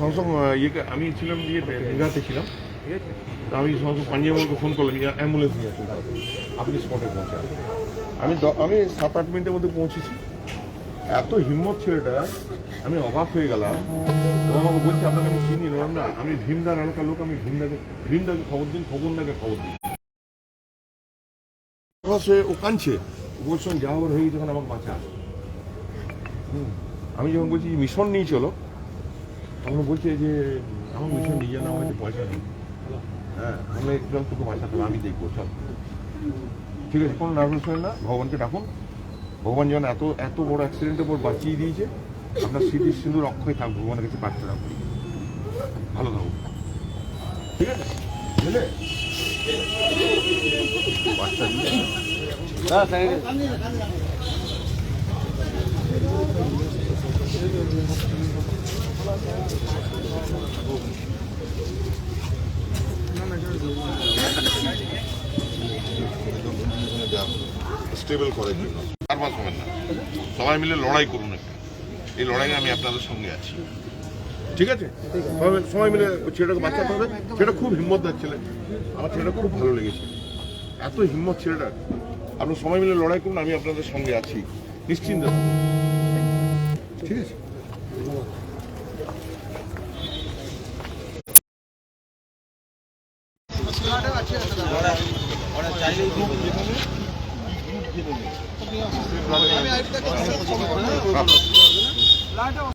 সঙ্গে সঙ্গে আমি ছিলাম দিয়ে দীঘাতে ছিলাম। ঠিক আছে? আমি সঙ্গে সঙ্গে পাঞ্জাব ফোন করলাম অ্যাম্বুলেন্স নিয়ে আসুন। আপনি স্পটে পৌঁছান। আমি আমি সাত আট মিনিটের মধ্যে পৌঁছেছি। এত হিম্মত ছেলেটা আমি অবাক হয়ে গেলাম। ও আমাকে বলছে, আপনাকে আমি চিনি না আমি ভীমদার, এলাকার লোক, আমি ভীমদাকে ভীমদাকে খবর দিন খবরদাকে খবর দিন। সে ও কাঁদছে ও বলছে, যা হবার হয়ে যখন আমাকে বাঁচা। আমি যখন বলছি, মিশন নিয়ে চলো। তখন বলছি যে আমার মিশন নিয়ে যান আমার পয়সা নেই। হ্যাঁ আমি একদম তোকে বাঁচাতে হবে, আমি দেখব চল। ঠিক আছে কোনো নার্ভাস হয় না ভগবানকে ডাকুন। ভগবান যেন এত এত বড় অ্যাক্সিডেন্টের পর বাঁচিয়ে দিয়েছে আপনার স্মৃতির সিঁদুর অক্ষয় থাক ভগবানের কাছে প্রার্থনা করি। ভালো থাকুন। ঠিক আছে? বুঝলে বাচ্চা স্টেবল করার জন্য মাস হবেন না। সবাই মিলে লড়াই করুন একটা। এই লড়াইয়ে আমি আপনাদের সঙ্গে আছি। ঠিক আছে? সবাই- মিলে ছেলেটাকে বাঁচাতে হবে সেটা খুব হিম্মতদার ছেলে। আমার ছেলেটা খুব ভালো লেগেছে। এত হিম্মত ছেলেটা। আপনি সবাই মিলে লড়াই করুন, আমি আপনাদের সঙ্গে আছি। নিশ্চিন্ত ঠিক ঠিক আছে।